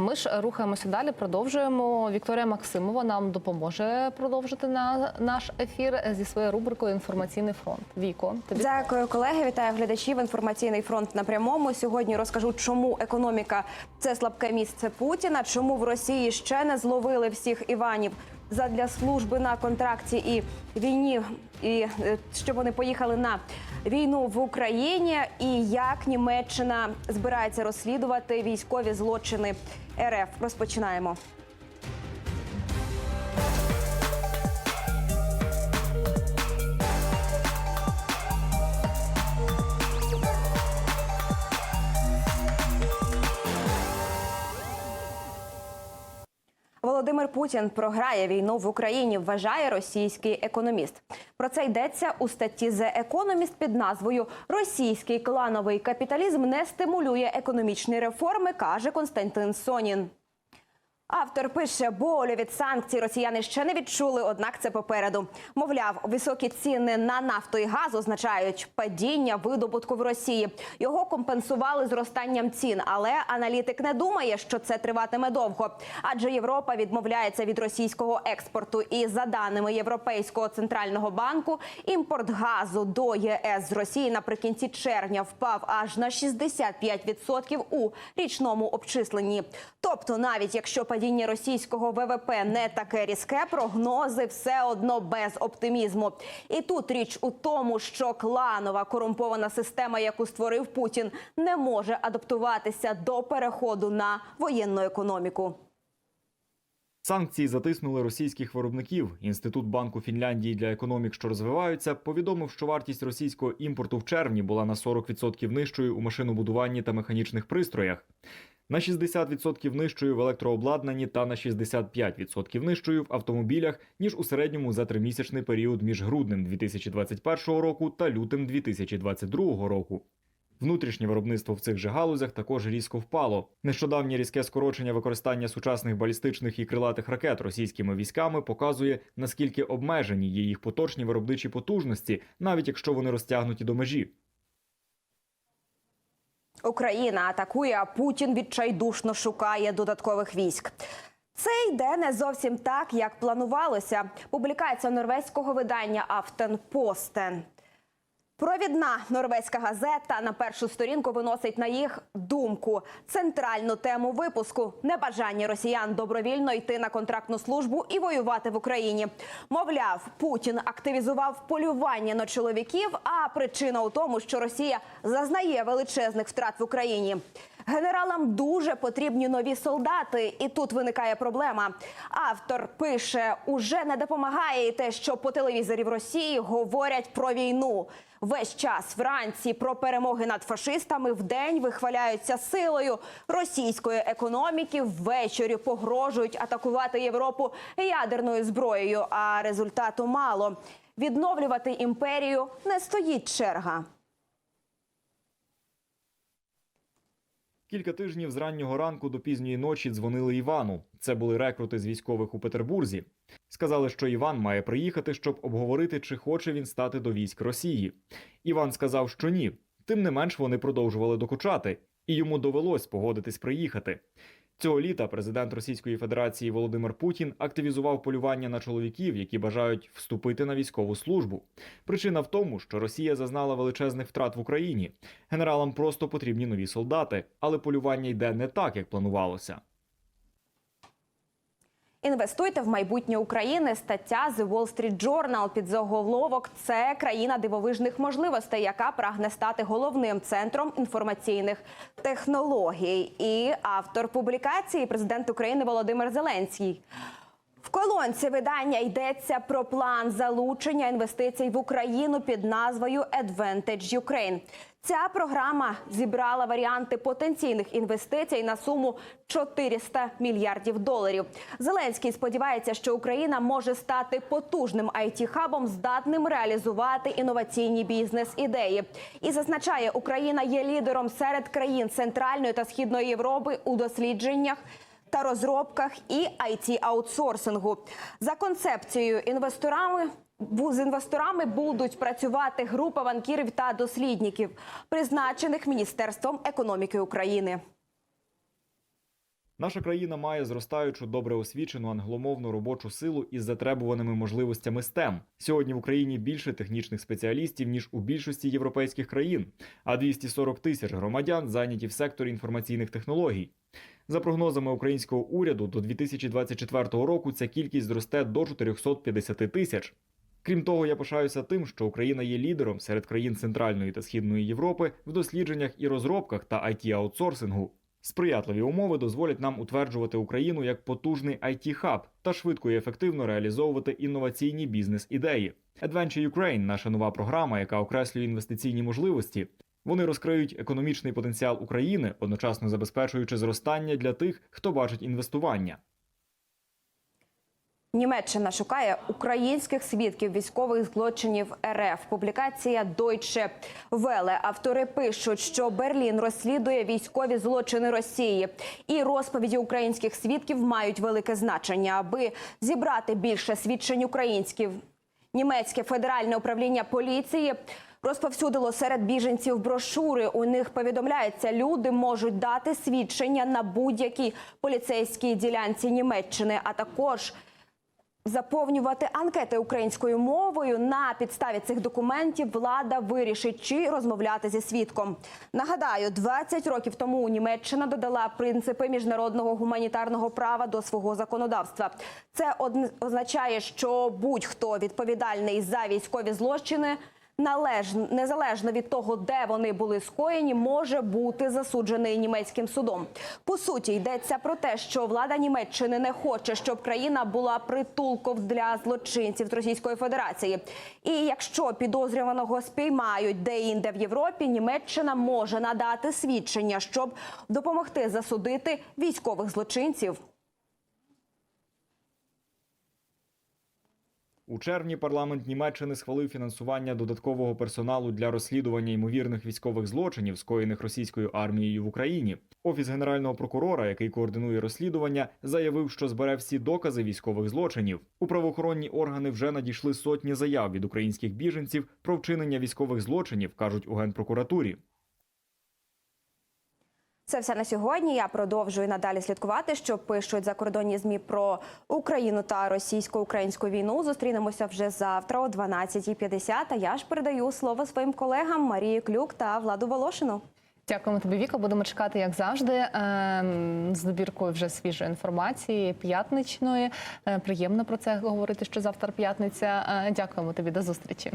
Ми ж рухаємося далі. Продовжуємо. Вікторія Максимова нам допоможе продовжити на наш ефір зі своєю рубрикою Інформаційний фронт. Віко, тобі Дякую, колеги. Вітаю глядачів. Інформаційний фронт на прямому. Сьогодні розкажу, чому економіка це слабке місце Путіна, чому в Росії ще не зловили всіх Іванів задля служби на контракті і війні, і е, щоб вони поїхали на війну в Україні, і як Німеччина збирається розслідувати військові злочини РФ. Розпочинаємо. Володимир Путін програє війну в Україні, вважає російський економіст. Про це йдеться у статті The Economist під назвою Російський клановий капіталізм не стимулює економічні реформи, каже Константин Сонін. Автор пише, болю від санкцій росіяни ще не відчули, однак це попереду. Мовляв, високі ціни на нафту і газ означають падіння видобутку в Росії. Його компенсували зростанням цін, але аналітик не думає, що це триватиме довго. Адже Європа відмовляється від російського експорту. І за даними Європейського центрального банку, імпорт газу до ЄС з Росії наприкінці червня впав аж на 65% у річному обчисленні. Тобто, навіть якщо падіння російського ВВП не таке різке, прогнози все одно без оптимізму. І тут річ у тому, що кланова корумпована система, яку створив Путін, не може адаптуватися до переходу на воєнну економіку. Санкції затиснули російських виробників. Інститут банку Фінляндії для економік, що розвиваються, повідомив, що вартість російського імпорту в червні була на 40% нижчою у машинобудуванні та механічних пристроях, на 60% нижчою в електрообладнанні та на 65% нижчою в автомобілях ніж у середньому за тримісячний період між груднем 2021 року та лютим 2022 року. Внутрішнє виробництво в цих же галузях також різко впало. Нещодавнє різке скорочення використання сучасних балістичних і крилатих ракет російськими військами показує наскільки обмежені є їх поточні виробничі потужності, навіть якщо вони розтягнуті до межі. Україна атакує, а Путін відчайдушно шукає додаткових військ. Це йде не зовсім так, як планувалося. Публікація норвезького видання Автенпостен. Провідна норвезька газета на першу сторінку виносить на їх думку центральну тему випуску небажання росіян добровільно йти на контрактну службу і воювати в Україні. Мовляв, Путін активізував полювання на чоловіків. А причина у тому, що Росія зазнає величезних втрат в Україні. Генералам дуже потрібні нові солдати, і тут виникає проблема. Автор пише: уже не допомагає те, що по телевізорі в Росії говорять про війну. Весь час вранці про перемоги над фашистами вдень вихваляються силою російської економіки. Ввечері погрожують атакувати Європу ядерною зброєю. А результату мало. Відновлювати імперію не стоїть черга. Кілька тижнів з раннього ранку до пізньої ночі дзвонили Івану. Це були рекрути з військових у Петербурзі. Сказали, що Іван має приїхати, щоб обговорити, чи хоче він стати до військ Росії. Іван сказав, що ні. Тим не менш вони продовжували докучати, і йому довелось погодитись приїхати. Цього літа президент Російської Федерації Володимир Путін активізував полювання на чоловіків, які бажають вступити на військову службу. Причина в тому, що Росія зазнала величезних втрат в Україні. Генералам просто потрібні нові солдати, але полювання йде не так, як планувалося. Інвестуйте в майбутнє України. Стаття The Wall Street Journal під заголовок це країна дивовижних можливостей, яка прагне стати головним центром інформаційних технологій. І автор публікації президент України Володимир Зеленський. В колонці видання йдеться про план залучення інвестицій в Україну під назвою Advantage Ukraine. Ця програма зібрала варіанти потенційних інвестицій на суму 400 мільярдів доларів. Зеленський сподівається, що Україна може стати потужним it хабом здатним реалізувати інноваційні бізнес-ідеї. І зазначає, Україна є лідером серед країн Центральної та Східної Європи у дослідженнях та розробках і it аутсорсингу за концепцією інвесторами. З інвесторами будуть працювати група банкірів та дослідників, призначених Міністерством економіки України. Наша країна має зростаючу добре освічену англомовну робочу силу із затребуваними можливостями STEM. Сьогодні в Україні більше технічних спеціалістів ніж у більшості європейських країн, а 240 тисяч громадян зайняті в секторі інформаційних технологій. За прогнозами українського уряду, до 2024 року ця кількість зросте до 450 тисяч. Крім того, я пишаюся тим, що Україна є лідером серед країн Центральної та Східної Європи в дослідженнях і розробках та it аутсорсингу Сприятливі умови дозволять нам утверджувати Україну як потужний it хаб та швидко і ефективно реалізовувати інноваційні бізнес-ідеї. Adventure Ukraine – наша нова програма, яка окреслює інвестиційні можливості. Вони розкриють економічний потенціал України, одночасно забезпечуючи зростання для тих, хто бачить інвестування. Німеччина шукає українських свідків військових злочинів РФ. Публікація Deutsche Welle. Автори пишуть, що Берлін розслідує військові злочини Росії, і розповіді українських свідків мають велике значення, аби зібрати більше свідчень українських. Німецьке федеральне управління поліції розповсюдило серед біженців брошури. У них повідомляється, люди можуть дати свідчення на будь-якій поліцейській ділянці Німеччини, а також заповнювати анкети українською мовою. На підставі цих документів влада вирішить, чи розмовляти зі свідком. Нагадаю, 20 років тому Німеччина додала принципи міжнародного гуманітарного права до свого законодавства. Це означає, що будь-хто відповідальний за військові злочини. Належ... незалежно від того, де вони були скоєні, може бути засуджений німецьким судом. По суті, йдеться про те, що влада Німеччини не хоче, щоб країна була притулком для злочинців з Російської Федерації. І якщо підозрюваного спіймають де-інде в Європі, Німеччина може надати свідчення, щоб допомогти засудити військових злочинців. У червні парламент Німеччини схвалив фінансування додаткового персоналу для розслідування ймовірних військових злочинів, скоєних російською армією в Україні. Офіс генерального прокурора, який координує розслідування, заявив, що збере всі докази військових злочинів. У правоохоронні органи вже надійшли сотні заяв від українських біженців про вчинення військових злочинів, кажуть у генпрокуратурі. Це все на сьогодні. Я продовжую надалі слідкувати, що пишуть закордонні змі про Україну та російсько-українську війну. Зустрінемося вже завтра о 12.50. А я ж передаю слово своїм колегам Марії Клюк та Владу Волошину. Дякуємо тобі, Віка. Будемо чекати, як завжди, ем, з добіркою вже свіжої інформації п'ятничної. Е, Приємно про це говорити, що завтра п'ятниця. Е, Дякуємо тобі до зустрічі.